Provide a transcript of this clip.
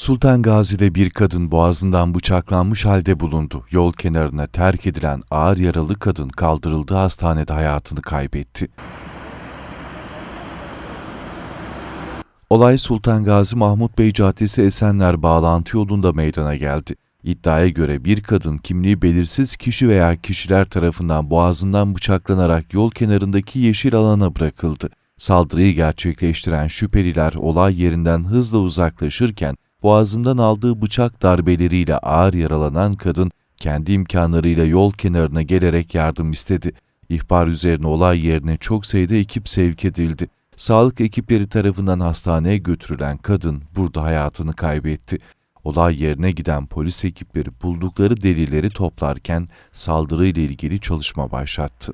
Sultan Gazi'de bir kadın boğazından bıçaklanmış halde bulundu. Yol kenarına terk edilen ağır yaralı kadın kaldırıldığı hastanede hayatını kaybetti. Olay Sultan Gazi Mahmut Bey Caddesi Esenler bağlantı yolunda meydana geldi. İddiaya göre bir kadın kimliği belirsiz kişi veya kişiler tarafından boğazından bıçaklanarak yol kenarındaki yeşil alana bırakıldı. Saldırıyı gerçekleştiren şüpheliler olay yerinden hızla uzaklaşırken boğazından aldığı bıçak darbeleriyle ağır yaralanan kadın kendi imkanlarıyla yol kenarına gelerek yardım istedi. İhbar üzerine olay yerine çok sayıda ekip sevk edildi. Sağlık ekipleri tarafından hastaneye götürülen kadın burada hayatını kaybetti. Olay yerine giden polis ekipleri buldukları delilleri toplarken saldırıyla ilgili çalışma başlattı.